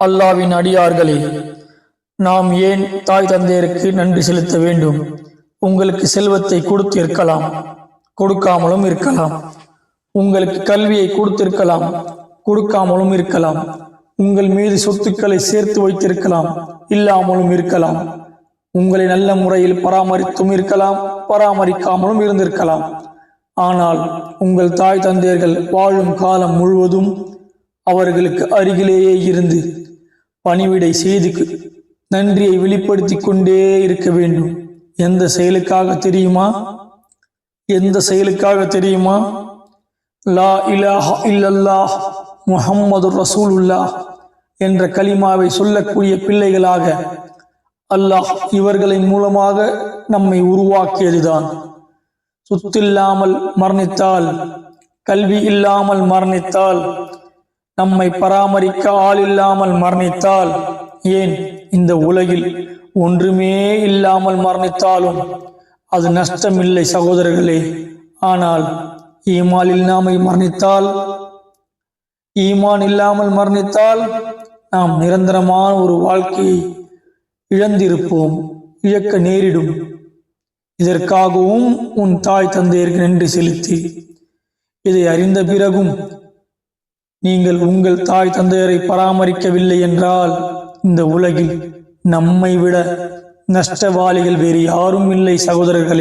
அல்லாவின் அடியார்களே நாம் ஏன் தாய் தந்தையருக்கு நன்றி செலுத்த வேண்டும்? உங்களுக்கு செல்வத்தை கொடுத்திருக்கலாம் கொடுக்காமலும் இருக்கலாம். உங்களுக்கு கல்வியை கொடுத்திருக்கலாம் கொடுக்காமலும் இருக்கலாம். உங்கள் மீது சொத்துக்களை சேர்த்து வைத்திருக்கலாம் இல்லாமலும் இருக்கலாம். உங்களை நல்ல முறையில் பராமரித்தும் இருக்கலாம் பராமரிக்காமலும் இருந்திருக்கலாம். ஆனால் உங்கள் தாய் தந்தையர்கள் வாழும் காலம் முழுவதும் அவர்களுக்கு அருகிலேயே இருந்து பணிவிடை செய்து நன்றியை வெளிப்படுத்திக் கொண்டே இருக்க வேண்டும். எந்த செயலுக்காக தெரியுமா? எந்த செயலுக்காக தெரியுமா? லா இலாஹா இல்லல்லாஹ் முஹம்மது ரசூலுல்லா என்ற கலிமாவை சொல்லக்கூடிய பிள்ளைகளாக அல்லாஹ் இவர்களின் மூலமாக நம்மை உருவாக்கியதுதான். சுத்தில்லாமல் மரணித்தால் கல்வி இல்லாமல் மரணித்தால் நம்மை பராமரிக்க ஆள் இல்லாமல் மரணித்தால் ஏன்? இந்த உலகில் ஒன்றுமே இல்லாமல் மரணித்தாலும் அது நஷ்டமில்லை சகோதரர்களே. ஆனால் ஈமான் இல்லாமல் மரணித்தால் ஈமான் இல்லாமல் மரணித்தால் நாம் நிரந்தரமான ஒரு வாழ்க்கையை இழந்திருப்போம் இழக்க நேரிடும். இதற்காகவும் உன் தாய் தந்தையருக்கு நன்றி செலுத்தி இதை அறிந்த பிறகும் நீங்கள் உங்கள் தாய் தந்தையரை பராமரிக்கவில்லை என்றால் இந்த உலகில் நம்மை விட நஷ்டவாளிகள் வேறு யாரும் இல்லை சகோதரர்களே.